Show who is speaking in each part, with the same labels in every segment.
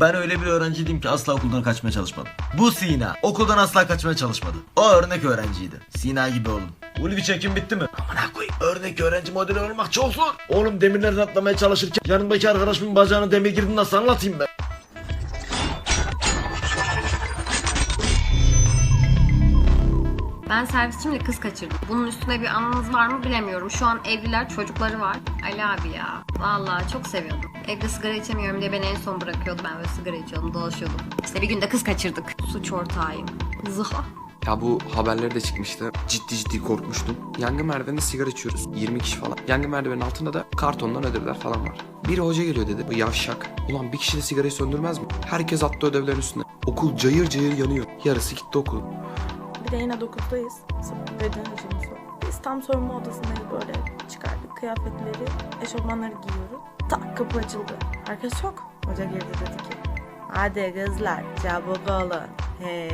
Speaker 1: Ben öyle bir öğrenciydim ki asla okuldan kaçmaya çalışmadım. Bu Sina okuldan asla kaçmaya çalışmadı. O örnek öğrenciydi. Sina gibi olun. Ulvi çekim bitti mi? Amına koyayım. Örnek öğrenci modeli olmak çok zor. Oğlum demirlerden atlamaya çalışırken yanımdaki arkadaşımın bacağına demir girdi nasıl anlatayım ben?
Speaker 2: Ben servisçimle kız kaçırdım. Bunun üstüne bir anınız var mı bilemiyorum. Şu an evliler çocukları var. Ali abi ya. Vallahi çok seviyordum. Evde sigara içemiyorum diye beni en son bırakıyordu. Ben böyle sigara içiyordum, dolaşıyordum. İşte bir günde kız kaçırdık. Suç ortağıyım. Zıha.
Speaker 3: Ya bu haberleri de çıkmıştı. Ciddi ciddi korkmuştum. Yangın merdiveninde sigara içiyoruz. 20 kişi falan. Yangın merdivenin altında da kartondan ödevler falan var. Biri hoca geliyor dedi. Bu yavşak. Ulan bir kişi de sigarayı söndürmez mi? Herkes attı ödevlerin üstüne. Okul cayır cayır yanıyor. Yarısı gitti okulun.
Speaker 4: Bir de yine 9'dayız. Sabah beden hocamız var. Biz tam soyunma odasındayız böyle çıkardık kıyafetleri, eşofmanları giyiyoruz. Tak kapı açıldı. Herkes yok. Hoca girdi dedi ki. Hadi kızlar çabuk olun. He.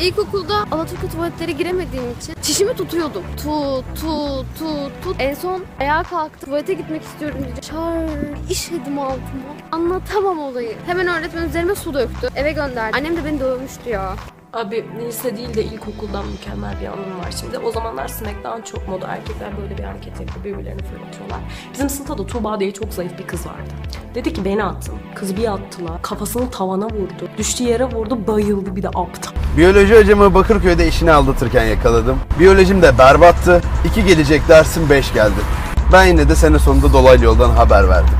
Speaker 5: İlkokulda Alaturka tuvaletlere giremediğim için çişimi tutuyordum. Tut, tut, tut, tut. En son ayağa kalktım. Tuvalete gitmek istiyorum diye. Çar, işedim altıma. Anlatamam olayı. Hemen öğretmen üzerime su döktü. Eve gönderdi. Annem de beni dövmüştü ya.
Speaker 6: Abi lise değil de ilkokuldan mükemmel bir anım var şimdi. O zamanlar Smackdown çok moda. Erkekler böyle bir hareket yapıyor. Birbirlerini fırlatıyorlar. Bizim sınıfta da Tuğba diye çok zayıf bir kız vardı. Dedi ki beni attın. Kız bir attılar. Kafasını tavana vurdu. Düştüğü yere vurdu. Bayıldı bir de aptal.
Speaker 7: Biyoloji hocamı Bakırköy'de işini aldatırken yakaladım. Biyolojim de berbattı. İki gelecek dersim beş geldi. Ben yine de sene sonunda dolaylı yoldan haber verdim.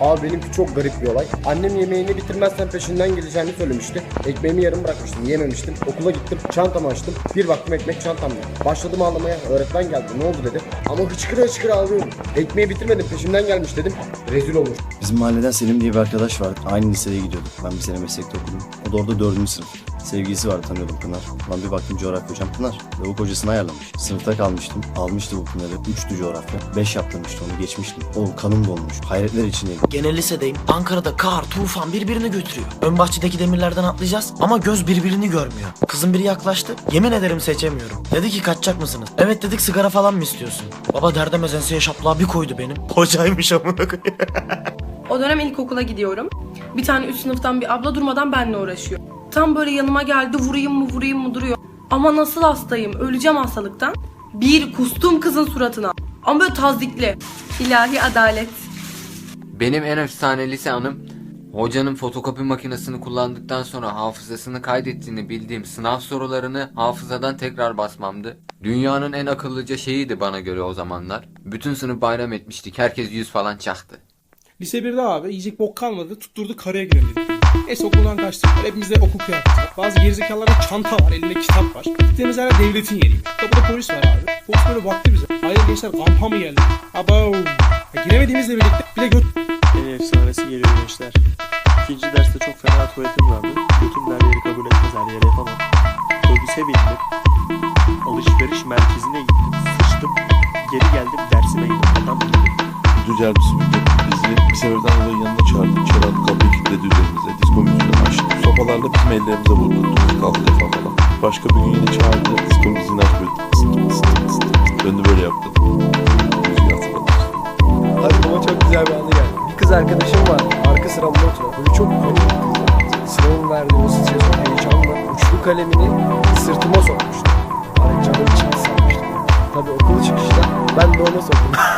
Speaker 8: Abi benimki çok garip bir olay. Annem yemeğini bitirmezsen peşinden geleceğini söylemişti. Ekmeğimi yarım bırakmıştım, yememiştim. Okula gittim, çantamı açtım. Bir baktım ekmek çantamda. Başladım ağlamaya, öğretmen geldi, ne oldu dedi. Ama hıçkıra hıçkıra ağlıyorum. Ekmeği bitirmedim, peşimden gelmiş dedim. Rezil olmuş.
Speaker 9: Bizim mahalleden Selim diye bir arkadaş vardı. Aynı liseye gidiyorduk. Ben bir sene meslekte okudum. O da orada dördüncü sınıf. Sevgilisi vardı tanıyordum Pınar. Lan bir baktım coğrafya hocam Pınar. Lavuk hocasını ayarlamış. Sınıfta kalmıştım. Almıştı bu Pınar'ı. Üçtü coğrafya. Beş yaptırmıştı onu geçmiştim. Oğlum kanım dolmuş. Hayretler içindeydim.
Speaker 1: Gene lisedeyim. Ankara'da kar, tufan birbirini götürüyor. Ön bahçedeki demirlerden atlayacağız ama göz birbirini görmüyor. Kızın biri yaklaştı. Yemin ederim seçemiyorum. Dedi ki kaçacak mısınız? Evet dedik sigara falan mı istiyorsun? Baba derdemez enseye şaplığa bir koydu benim. Hocaymış amına koyayım.
Speaker 6: O dönem ilkokula gidiyorum. Bir tane üst sınıftan bir abla durmadan benimle uğraşıyor. Tam böyle yanıma geldi vurayım mı vurayım mı duruyor. Ama nasıl hastayım öleceğim hastalıktan. Bir kustum kızın suratına. Ama böyle tazikli. İlahi adalet.
Speaker 10: Benim en efsane lise anım hocanın fotokopi makinesini kullandıktan sonra hafızasını kaydettiğini bildiğim sınav sorularını hafızadan tekrar basmamdı. Dünyanın en akıllıca şeyiydi bana göre o zamanlar. Bütün sınıf bayram etmiştik. Herkes yüz falan çaktı.
Speaker 11: Lise 1'de abi yiyecek bok kalmadı. Tutturdu karaya girelim dedik. Neyse okuldan kaçtık. Hepimizde okul kıyafeti var. Bazı gerizekalılarda çanta var. Elinde kitap var. Gittiğimiz yer devletin yeriymiş. Kapıda polis var abi. Polis böyle baktı bize. Hayır gençler kampa mı geldi? Abo. Ya giremediğimizle birlikte bir de göt...
Speaker 12: En efsanesi geliyor gençler. İkinci derste çok fena tuvaletim vardı. Götüm her yeri kabul etmez her yere yapamam. Otobüse bindim. Alışveriş merkezine gittim. Sıçtım. Geri geldim dersime gittim. Adam.
Speaker 7: Düzel misin? Bizi bir sebepten dolayı yanına çağırdı. İçeri aldı kilitledi üzerimize. Disko müziğini açtı. Sopalarla bizim ellerimize vurdu. Kaldı defa falan. Başka bir gün yine çağırdı. Disko müziğini aç böyle. Sıt sıt sıt sıt. Döndü böyle yaptı. Müziği hatırladım.
Speaker 8: Aklıma çok güzel bir anı geldi. Bir kız arkadaşım var. Arka sıramda oturan. Böyle çok kız. Sınavın verdiği o stres, o heyecanla uçlu kalemini sırtıma sokmuştu. Ay canım çıktı sanmıştım. Tabii okul çıkışta ben de ona soktum.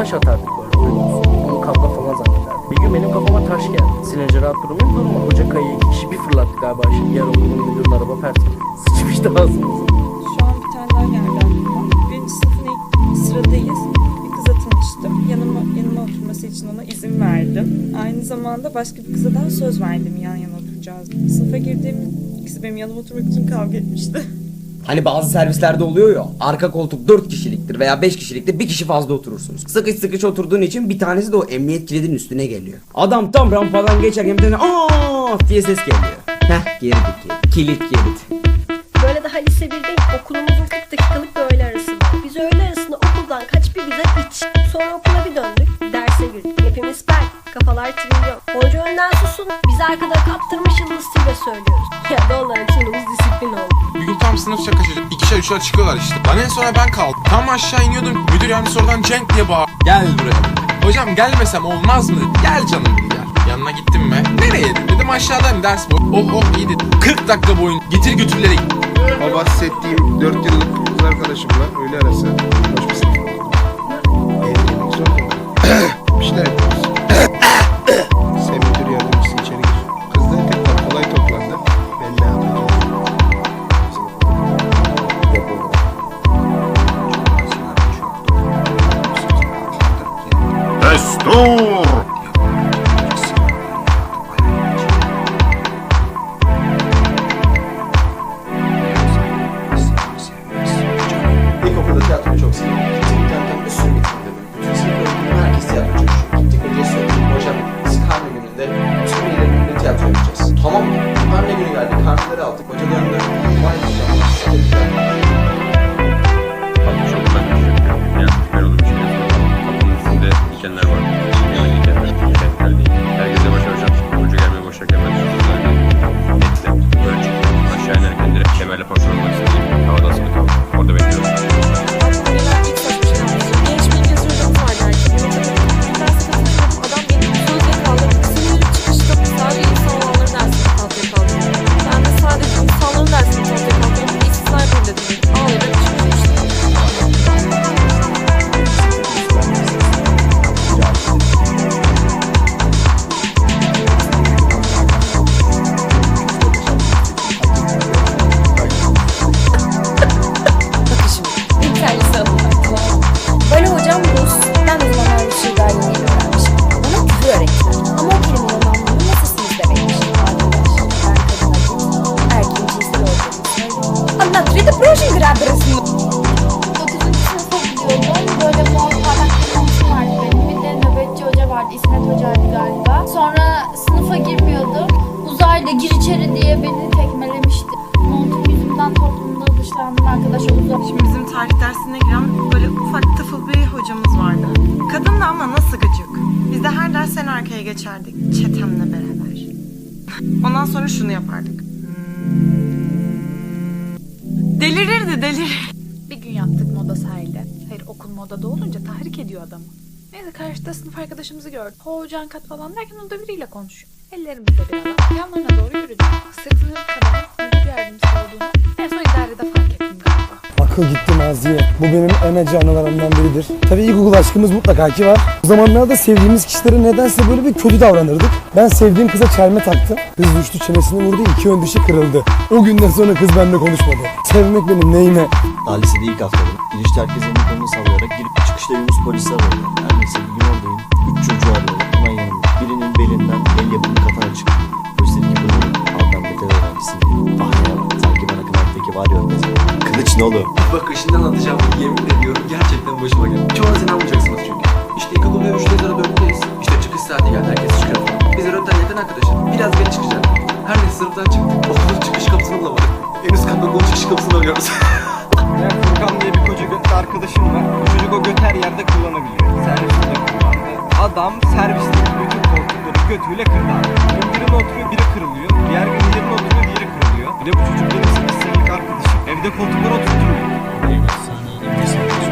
Speaker 12: taş atardık böyle. Bunu kavga falan zannederdik. Bir gün benim kafama taş geldi. Silince rahat durmayayım durma. Hoca kayıyı iki kişi bir fırlattı galiba. Şimdi yer okulun müdürün araba pert. Sıçmıştı ağzımıza.
Speaker 4: Şu an bir tane daha geldi aklıma. Birinci sınıfın ilk sıradayız. Bir kıza tanıştım. Yanıma, yanıma oturması için ona izin verdim. Aynı zamanda başka bir kıza daha söz verdim yan yana oturacağız. Sınıfa girdiğim ikisi benim yanıma oturmak için kavga etmişti.
Speaker 13: Hani bazı servislerde oluyor ya arka koltuk 4 kişiliktir veya 5 kişiliktir bir kişi fazla oturursunuz. Sıkış sıkış oturduğun için bir tanesi de o emniyet kilidinin üstüne geliyor. Adam tam rampadan geçerken bir tane aa diye ses geliyor. Heh girdik girdik. Kilit kilit.
Speaker 14: Böyle daha lise 1'deyim. Okulumuzun 40 dakikalık bir öğle arası. Biz öğle arasında okuldan kaç bir güzel iç. Sonra okula bir döndük. Derse girdik. Hepimiz per. Kafalar trilyon. Hoca önden susun. Biz arkada kaptırmış yıldızıyla söylüyoruz. Ya da onların sonumuz disiplin oldu.
Speaker 15: Bir gün tam sınıf şakası. İkişer üçer çıkıyorlar işte. Ben en sona ben kaldım. Tam aşağı iniyordum. Müdür yardımcısı oradan Cenk diye bağır. Gel buraya. Hocam gelmesem olmaz mı. Gel canım dedi gel. Yanına gittim mi? Nereye dedi. Dedim aşağıdayım ders bu. Oh oh iyi dedi. 40 dakika boyunca getir götürleri
Speaker 16: O bahsettiğim 4 yıllık kız arkadaşımla öğle arası
Speaker 14: arkadaş
Speaker 5: oldu.
Speaker 4: Şimdi bizim tarih dersine giren böyle ufak tıfıl bir hocamız vardı. Kadın da ama nasıl gıcık. Biz de her ders en arkaya geçerdik. Çetemle beraber. Ondan sonra şunu yapardık. Delirirdi delir.
Speaker 17: Bir gün yaptık moda sahilde. Hayır okul modada olunca tahrik ediyor adamı. Neyse karşıda sınıf arkadaşımızı gördüm. Ho can kat falan derken o da biriyle konuşuyor. Ellerimizde bir adam. Yanlarına doğru yürüdük. Sırtının kadar müdür yardımcısı olduğunu en son idarede fark galiba.
Speaker 18: Akıl gitti Maziye. Bu benim en acı anılarımdan biridir. Tabii ilkokul aşkımız mutlaka ki var. O zamanlarda sevdiğimiz kişilere nedense böyle bir kötü davranırdık. Ben sevdiğim kıza çelme taktım. Kız düştü çenesini vurdu iki ön dişi kırıldı. O günden sonra kız benimle konuşmadı. Sevmek benim neyime.
Speaker 9: Daha lisede ilk haftalarım. Girişte herkes elini kolunu sallayarak girip çıkışta Yunus polisi arıyor. Her neyse bir gün oradayım. Üç çocuğu arıyorum. Hemen yanımda. Birinin belinden el yapımı katana çıktı. Polis dedi ki bu ne? Aldan beter öğrencisin. Ah ya sanki bana kınaktaki var ya ne oğlum?
Speaker 3: Bak ışından atacağım. Yemin ediyorum gerçekten başıma geldi. Çoğunuz inanmayacaksınız çünkü. İşte ilkokul ve üçte sıra dörtteyiz. İşte çıkış saati geldi. Herkes çıkıyor. Biz öğretmen yakın arkadaşım. Biraz geç çıkacak. Her neyse sınıftan çıktık. Okulun çıkış kapısını bulamadık. En üst kattan okulun çıkış kapısını arıyoruz.
Speaker 12: Ben Furkan diye bir koca götlü arkadaşım var. Bu çocuk o göt her yerde kullanabiliyor. Serviste de kullandı. Adam serviste
Speaker 19: götüyle kırdı. Bugün birine oturuyor biri kırılıyor. Diğer gün diğerine oturuyor diğeri kırılıyor. Bir de bu çocuk benim 8 senelik arkadaşım. Evde koltuklara oturtturun. Eyvah sana.